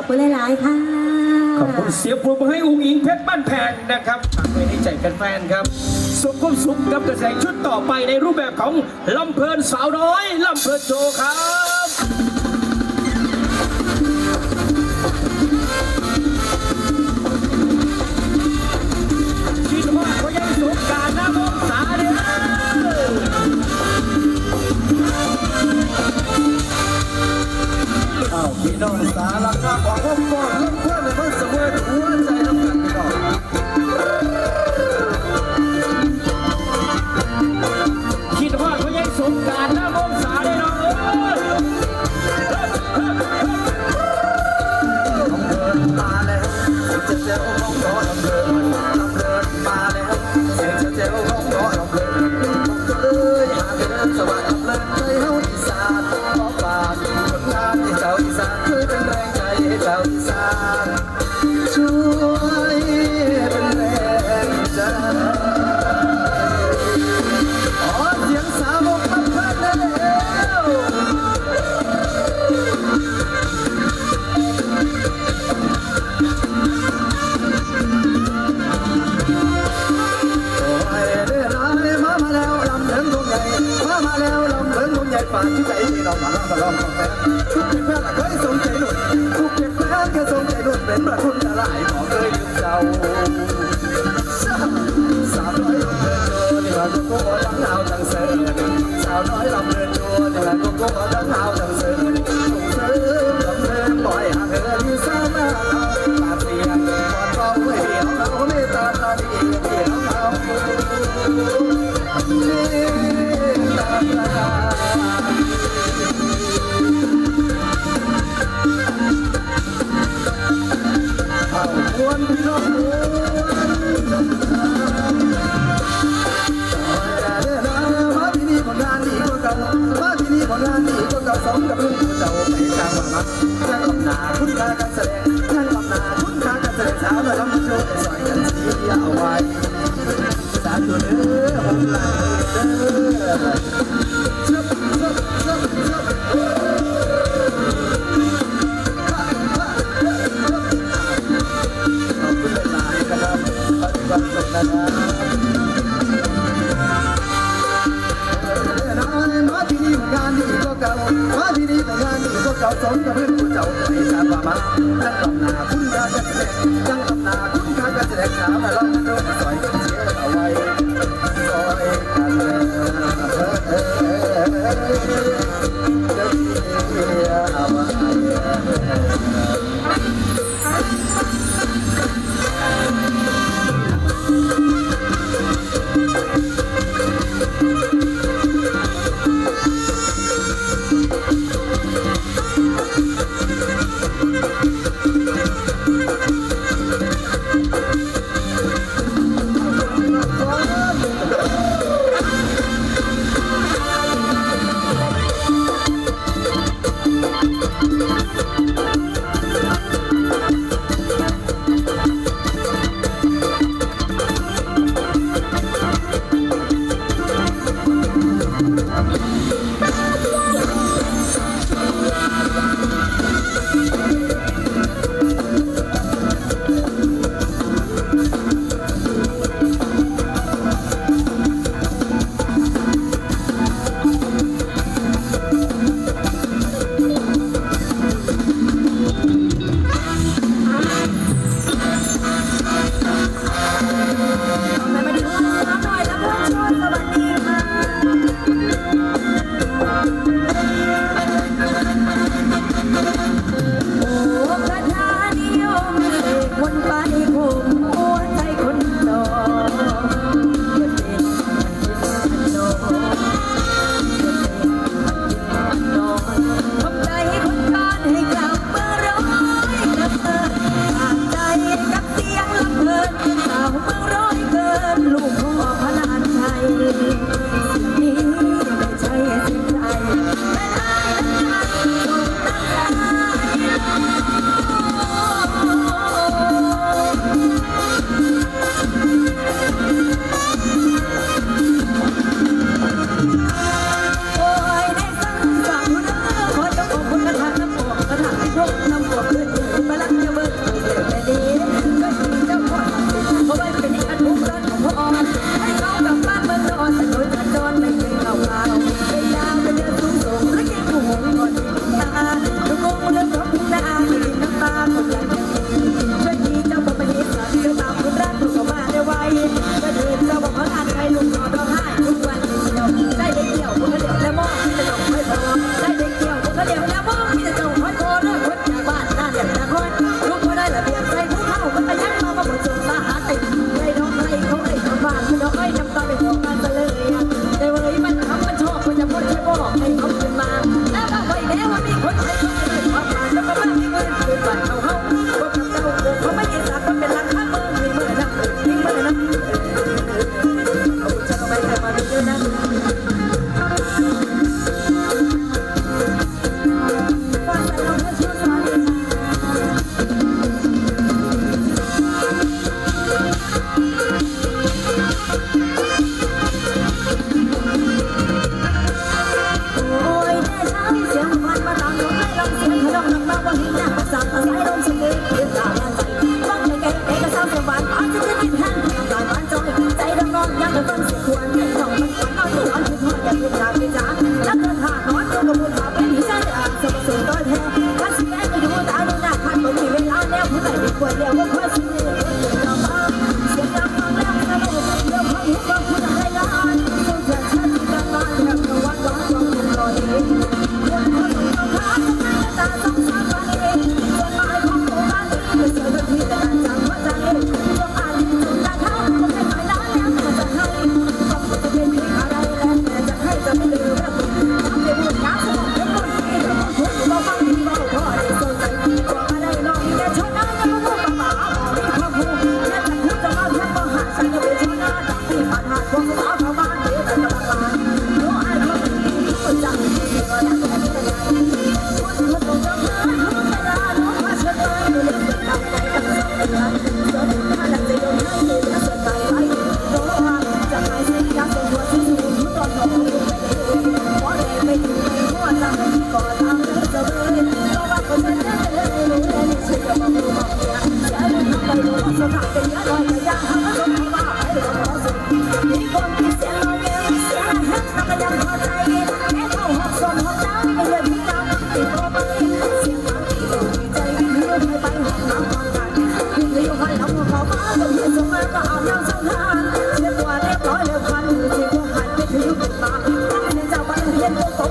อบคุณหลายๆค่ะ ขอบคุณเสียงปรบมืให้อุ้งอิงเพชรบ้านแพงนะครับฝากไว้ในใจแฟนๆครับสมความสุขกับกระแสชุดต่อไปในรูปแบบของลำเพลินสาวน้อยลำเพลินโจครับ พี่น้องสารคามของพ่อพ่อ lòng phép chúc cái phép là gãy sống cháy nổi chúc cái phép cái sống cháy nổi bến đoàn thôn đã lại bỏ rơi nước giàu sao nói lòng đơn chua thì là cô cô ở đắng nào chẳng sợ sao nói lòng đơn chua thì là cô cô ở đắng nào chẳng sợ าสงกับเรื่องผู้เจ้าในชาบมาตั้งตำนาคุณกาจะแสดงตั้งตำนาคุณกาจะแสดงขาวและรองเดินสวย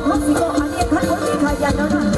พักสิก็อาเรียนพักคนที่ขยันแล้วนะ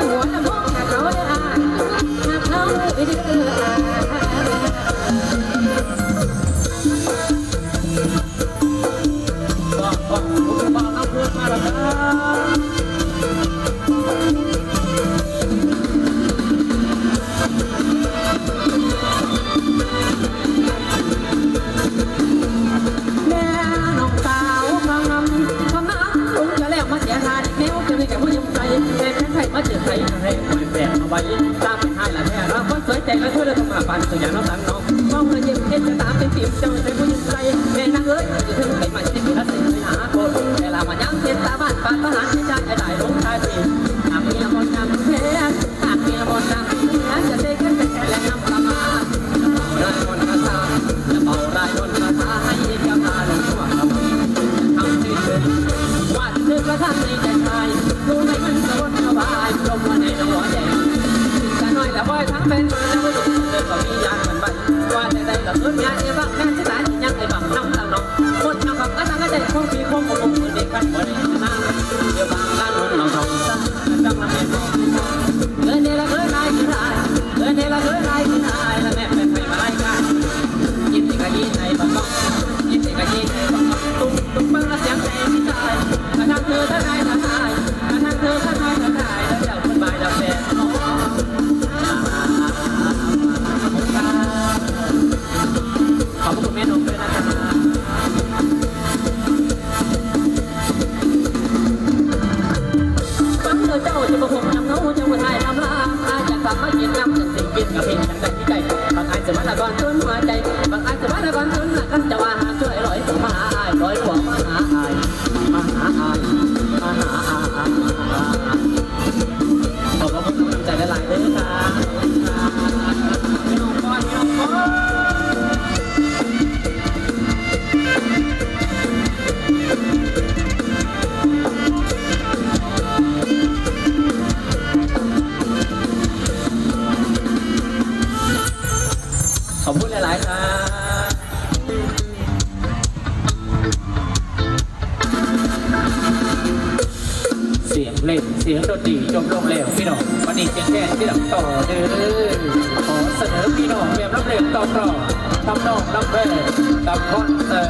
หัวกระมดดหักเราได้อาหักเราไม่ได้ bây giờ nó tặng nó mong là dừng hết cho tám đến tiệm cho thấy vui nhìn say nghe nắng ơi chị thương thấy mà xin đã xin với hả cô để làm mà nhắn thêm ta bạn bạn ta hả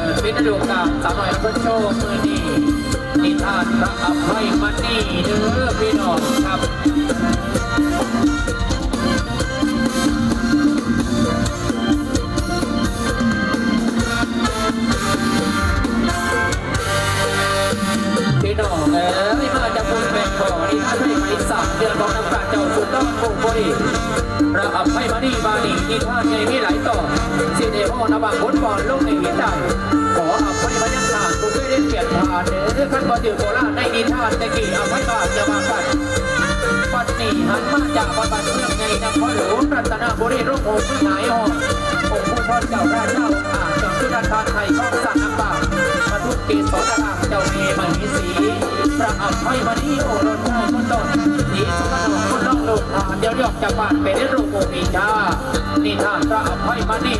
อนเสิร์ตวิทยุการสาวหน่อยรับโชว์มือนี้นิทานพระอภัยมณีเด้อพี่น้องครับพี่น้องเอ๋ยมาจากบุญเป็นบ่อนี่ท่านให้ไปสามเดือนของน้ำตาเจ้าสุดต้องผูกบุรีพระอภัยมานีบานีนี่ท่านใหญ่มีหลายต่อสิเดโอนบางคนก่อนลงในหินใดขออภัย มายังทานผู้ช่วยได้เปลี่ยนผ่านเด้อขั้นบ่ถือโคราชในนิทานแต่กี่อภัยบาทจะมากันปัดนี้หันมาจากบ้านบ้านเมืองไงนครหลวงรัตนบุรีรุ่งโรจน์พื้นหายหอองค์ผู้ทอดเจ้าราชาองค์อาจเจ้าชุดทานไทยข้องสันน้ำบามาทุกเกศรอาเจ้าเมย์มหิสีพระอัภัยมณีโอรสชายคนต้นสีสุขน กหานเดียวเรียกจากบ้านไปได้รูปโอมีชานิทานพระอภัยมณี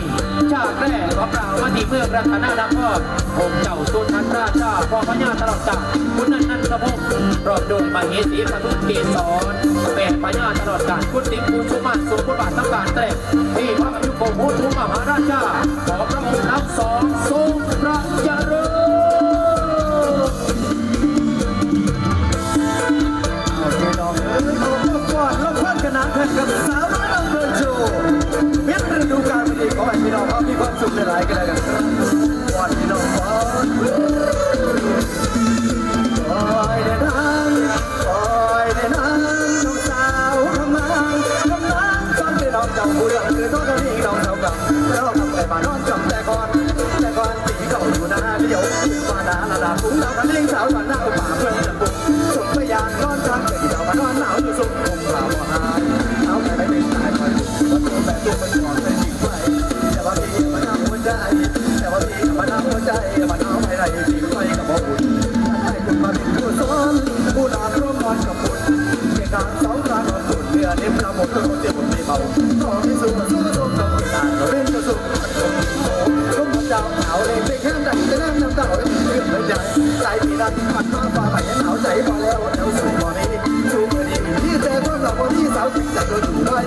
ชาแรกของเรามาที่เมืองรัตนนครองค์เจ้าสุทันราชาพ่อพญาตลอดกาลคุณนันนันทพงรอบโดยมเหสีปทุมเกศรแม่พญาตลอดกาลคุณติ๊กคุณชุมาสุขุบาทต้องการแตรที่พระยุคงศ์พุทธมหาราชาขอพระองค์รับสองทรง แต่ว่าพี่มันน่าวใจมันเอาไปไหนสิ่งไปกับพ่อคุณให้คุณมาเป็นผู้สอนผู้นำร่วมนอนกับคุณเกียวกับสองครั้งนอนคุณเดือนนี้เราหมดทุกคนเจ็บหมดไม่เบาขอให้สู้สู้สู้ต้องไม่ได้เราเล่นก็สู้ร่มเจ้าหนาวเลยเพลงแค่จะนั่งน้ำตาเรื่องเลยใจใจพี่นั้นปัดมาฟ้าไปหนาวใจพอแล้วแล้วสู้พอนี้สู้พอนี้ที่แต่ก็เราพอที่สาวจิตใจก็อยู่ได้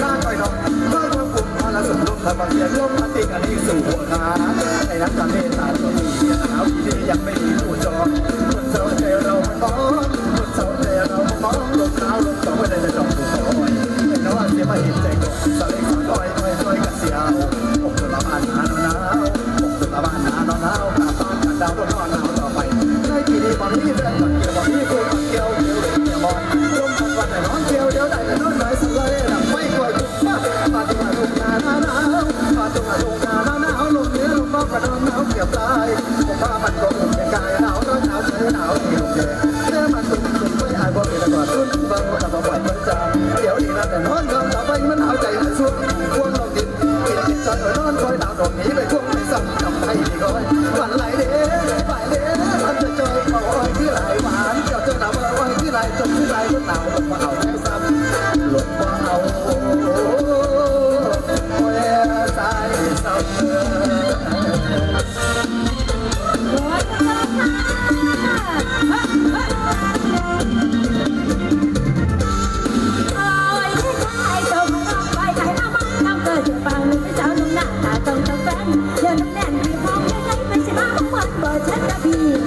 ไปจะไหนหน้าต่อยน้องก็ความกลุ่มพลังสุดลมทำมาเสียลมพัดติดกันที่สู่หัวขาในนั้นจะเมตตาตัวนี้หนาวที่ยังไม่มีผู้จอง อนเบิ่งกับบ่ไหวเหมือนจาเดี๋ยวนี้นะแต่นอนก็ต่อไปมันหนาวใจมัน ด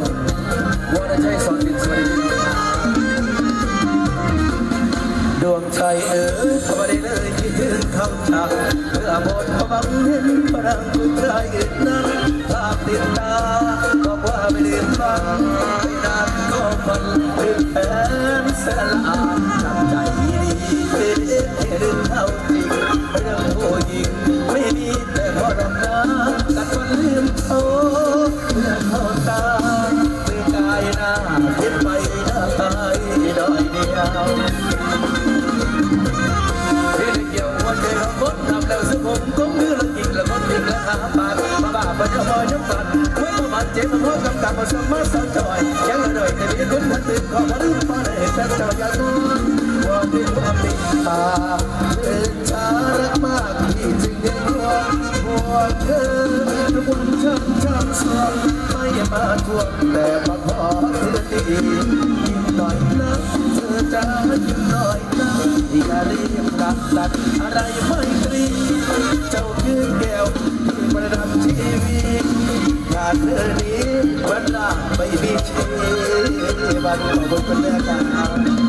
วว่าได้ใช้สอนดินสวัสดีดวงใจเอ๋ยทำไมเลยคิดถึงคำจากเมื่อหมดพบังเห็นพลังผู้ชายอื่นนั้นภาพติดตาบอกว่าไม่ลืมฟังไม่นานก็มันถึงแผนแสนละอาจำใจดีเป็นเรื่องเท่าจริงเรื่องผู้หญิงไม่มีแต่พอดำน้ำกัดวันลืมเขาเมื่อเขาตา ได้เกี่ยวหัวใจของคนทำแล้วสังคมก็มือละกินละคนกินละขาปากมาบ้าปัญญาพอยังปัดเมื่อมาบัดเจ็บมาพบกับกับมาสมาสาวจอยยังละเลยแต่มีคนทันตื่นขอมาลืมมาได้แต่เจ้าอย่าตัวว่าที่ว่าติดตาเป็นชารักมากที่จึงยังรอหัวเธอวันช้ำช้ำสวงไม่มาทวงแต่มาขอเธอดียิ้มหน่อยนะเธอ จะยิ้มหน่อยนะอย่ารีบรักตัดอะไรไม่ตรี เจ้าคือแก้วที่ประดับชีวิตขาดเธอนี้เวลาไม่มีชีวันขอบคุณเนแม่กัน